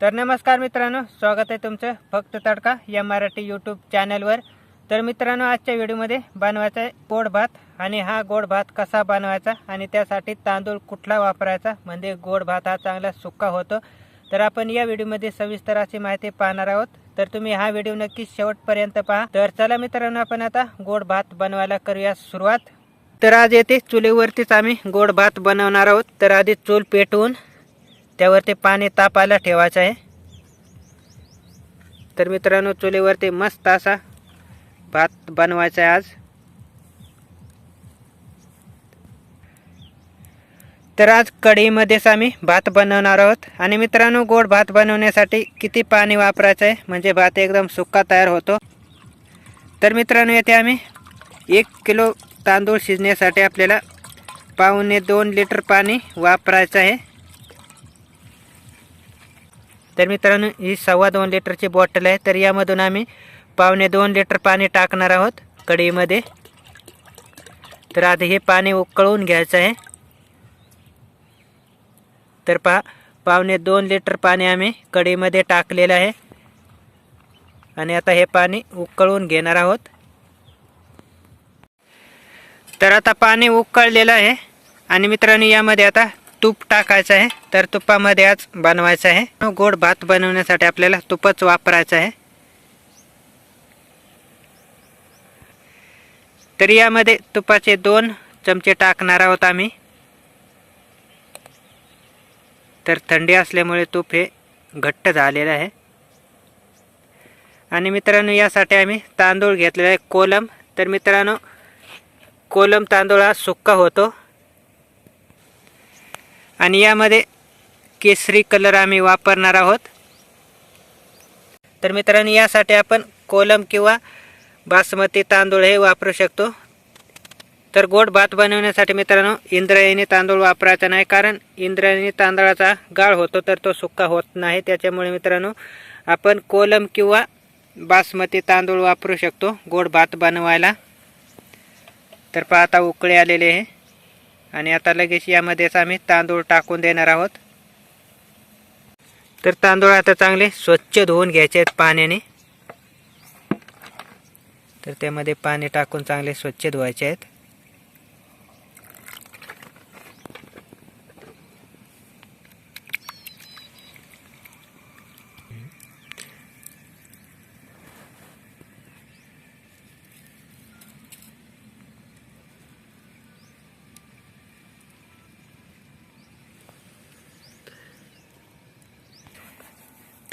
तर नमस्कार मित्रांनो स्वागत आहे तुमचं फक्त तडका या मराठी यूट्यूब चॅनलवर तर मित्रांनो आजच्या व्हिडिओमध्ये बनवायचा आहे गोड भात आणि हा गोड भात कसा बनवायचा आणि त्यासाठी तांदूळ कुठला वापरायचा म्हणजे गोड भात हा चांगला सुक्का होतो. तर आपण या व्हिडिओमध्ये सविस्तर अशी माहिती पाहणार आहोत. तर तुम्ही हा व्हिडिओ नक्की शेवटपर्यंत पहा. तर चला मित्रांनो आपण आता गोड भात बनवायला करूया सुरुवात. तर आज येथे चुलीवरतीच आम्ही गोड भात बनवणार आहोत. तर आधी चूल पेटवून त्यावरती पाणी तापायला ठेवायचं आहे. तर मित्रांनो चुलीवरती मस्त असा भात बनवायचा आहे आज. तर आज कढईमध्येच आम्ही भात बनवणार आहोत. आणि मित्रांनो गोड भात बनवण्यासाठी किती पाणी वापरायचं आहे? म्हणजे भात एकदम सुक्का तयार होतो. तर मित्रांनो येथे आम्ही एक किलो तांदूळ शिजण्यासाठी आपल्याला पावणे दोन लिटर पाणी वापरायचं आहे. तर मित्रांनो ही सव्वा दोन लिटरची बॉटल आहे. तर यामधून आम्ही पावणे दोन लिटर पाणी टाकणार आहोत कढईमध्ये. तर आधी हे पाणी उकळून घ्यायचं आहे. तर पहा पावणे दोन लिटर पाणी आम्ही कढईमध्ये टाकलेलं आहे. आणि आता हे पाणी उकळून घेणार आहोत. तर आता पाणी उकळलेलं आहे. आणि मित्रांनो यामध्ये आता तूप टाकायचं आहे. तर तुपामध्ये आज बनवायचं आहे. गोड भात बनवण्यासाठी आपल्याला तुपच वापरायचं आहे. तर यामध्ये तुपाचे दोन चमचे टाकणार आहोत आम्ही. तर थंडी असल्यामुळे तूप हे घट्ट झालेलं आहे. आणि मित्रांनो यासाठी आम्ही तांदूळ घेतलेला आहे कोलम. तर मित्रांनो कोलम तांदूळ हा सुक्का होतो. आणि यामध्ये केसरी कलर आम्ही वापरणार आहोत. तर मित्रांनो यासाठी आपण कोलम किंवा बासमती तांदूळ हे वापरू शकतो. तर गोड भात बनवण्यासाठी मित्रांनो इंद्रायणी तांदूळ वापरायचा नाही कारण इंद्रायणी तांदळाचा गाळ होतो तर तो सुक्का होत नाही. त्याच्यामुळे मित्रांनो आपण कोलम किंवा बासमती तांदूळ वापरू शकतो गोड भात बनवायला. तर पाहता उकळे आलेले आहे. आणि आता लगेच यामध्येच आम्ही तांदूळ टाकून देणार आहोत. तर तांदूळ आता चांगले स्वच्छ धुवून घ्यायचे आहेत पाण्याने. तर त्यामध्ये पाणी टाकून चांगले स्वच्छ धुवायचे आहेत.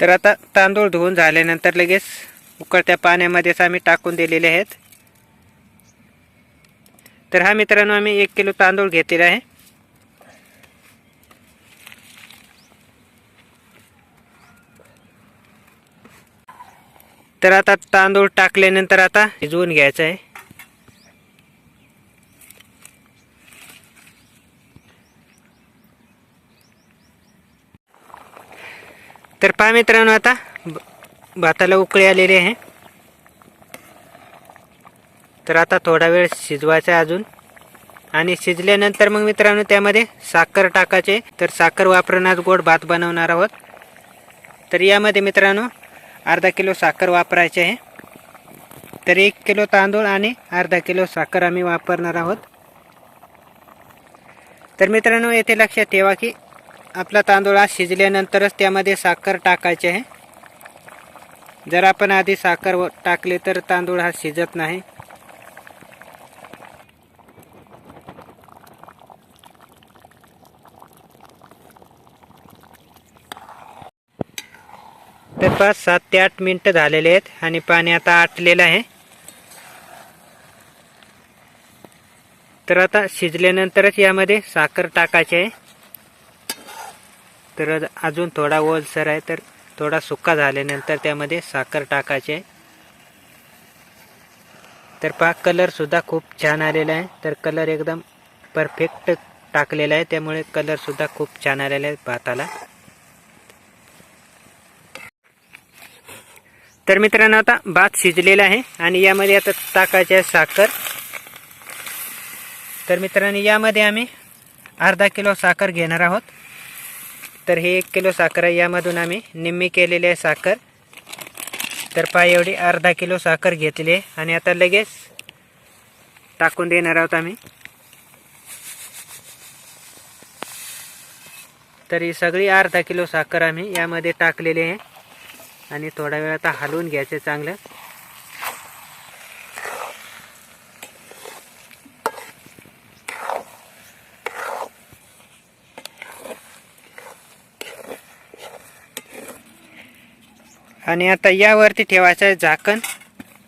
तर आता तांदूळ धुवून झाल्यानंतर लगेच उकळत्या पाण्यामध्येच आम्ही टाकून दिलेले आहेत. तर हा मित्रांनो आम्ही एक किलो तांदूळ घेतलेला आहे. तर आता तांदूळ टाकल्यानंतर आता शिजवून घ्यायचं आहे. तर पहा मित्रांनो आता ब- भाताला उकळी आलेली आहे. तर आता थोडा वेळ शिजवायचा आहे अजून. आणि शिजल्यानंतर मग मित्रांनो त्यामध्ये साखर टाकायचे. तर साखर वापरून आज गोड भात बनवणार आहोत. तर यामध्ये मित्रांनो अर्धा किलो साखर वापरायची आहे. तर एक किलो तांदूळ आणि अर्धा किलो साखर आम्ही वापरणार आहोत. तर मित्रांनो येथे लक्षात ठेवा की आपला तांदूळ हा शिजल्यानंतरच त्यामध्ये साखर टाकायची आहे. जर आपण आधी साखर व- टाकली तर तांदूळ हा शिजत नाही. तर पाच सात ते आठ मिनटं झालेले आहेत आणि पाणी आता आटलेलं आहे. तर आता शिजल्यानंतरच यामध्ये साखर टाकायची आहे. तर अजून थोडा ओलसर आहे तर थोडा सुका झाल्यानंतर त्यामध्ये साखर टाकायची आहे. तर पहा कलरसुद्धा खूप छान आलेला आहे. तर कलर एकदम परफेक्ट टाकलेला आहे. त्यामुळे कलरसुद्धा खूप छान आलेला आहे भाताला तर मित्रांनो आता भात शिजलेला आहे आणि यामध्ये आता टाकायचे आहे साखर. तर मित्रांनो यामध्ये आम्ही अर्धा किलो साखर घेणार आहोत. तर हे एक किलो साखर आहे. यामधून आम्ही निम्मी केलेली आहे साखर. तर पाय एवढी अर्धा किलो साखर घेतली आहे. आणि आता लगेच टाकून देणार आहोत आम्ही. तर ही सगळी अर्धा किलो साखर आम्ही यामध्ये टाकलेली आहे. आणि थोडा वेळ आता हलवून घ्यायचं चांगलं. आणि आता यावरती ठेवायचं आहे झाकण.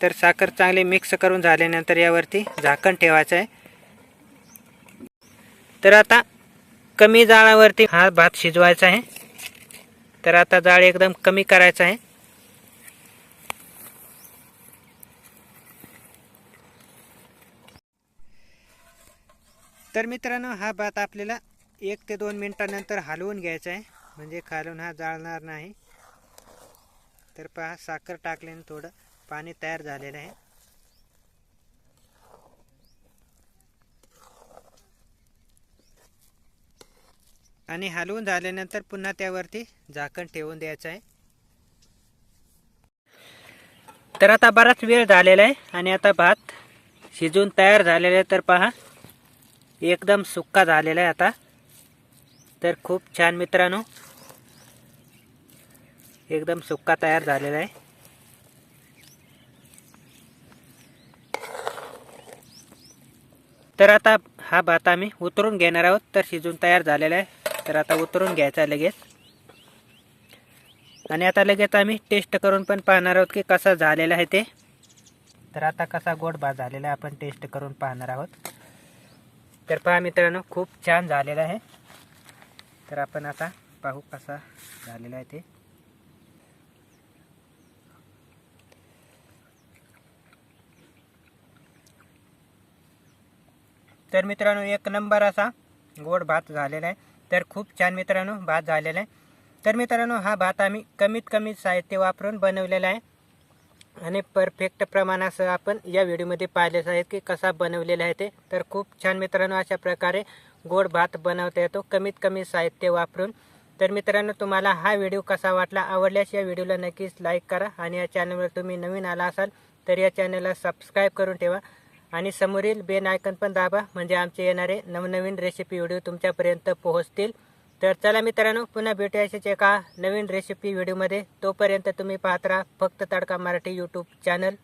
तर साखर चांगली मिक्स करून झाल्यानंतर यावरती झाकण ठेवायचं आहे. तर आता कमी जाळावरती हा भात शिजवायचा आहे. तर आता जाळ एकदम कमी करायचा आहे. तर मित्रांनो हा भात आपल्याला एक ते दोन मिनटानंतर हलवून घ्यायचा आहे. म्हणजे खालून हा जाळणार नाही. तर पहा साखर टाकल्याने थोडं पाणी तयार झालेलं आहे. आणि हलवून झाल्यानंतर पुन्हा त्यावरती झाकण ठेवून द्यायचं आहे. तर आता बराच वेळ झालेला आहे आणि आता भात शिजून तयार झालेला आहे. तर पहा एकदम सुक्का झालेला आहे आता. तर खूप छान मित्रांनो एकदम सुक्का तयार झालेला आहे. तर आता हा भात आम्ही उतरून घेणार आहोत. तर शिजून तयार झालेला आहे. तर आता उतरून घ्यायचा आहे लगेच. आणि आता लगेच आम्ही टेस्ट करून पण पाहणार आहोत की कसा झालेला आहे ते. तर आता कसा गोड भात झालेला आहे आपण टेस्ट करून पाहणार आहोत. तर पहा मित्रांनो खूप छान झालेला आहे. तर आपण आता पाहू कसा झालेला आहे ते. तर मित्रांनो एक नंबर असा गोड भात झालेला आहे. तर खूप छान मित्रांनो भात झालेला आहे. तर मित्रांनो हा भात आम्ही कमीत कमी साहित्य वापरून बनवलेला आहे. आणि परफेक्ट प्रमाणासह आपण या व्हिडिओमध्ये पाहिलेच आहेत की कसा बनवलेला आहे ते. तर खूप छान मित्रांनो अशा प्रकारे गोड भात बनवता येतो कमीत कमी साहित्य वापरून. तर मित्रांनो तुम्हाला हा व्हिडिओ कसा वाटला आवडल्यास या व्हिडिओला नक्कीच लाईक करा. आणि या चॅनलवर तुम्ही नवीन आला असाल तर या चॅनलला सबस्क्राईब करून ठेवा. आणि समोरील बेल आयकन पण दाबा म्हणजे आमचे येणारे नवनवीन रेसिपी व्हिडिओ तुमच्यापर्यंत पोहोचतील. तर चला मित्रांनो पुन्हा भेटूया अशाच एका नवीन रेसिपी व्हिडिओमध्ये तोपर्यंत तुम्ही पाहत राहा फक्त तडका मराठी यूट्यूब चॅनल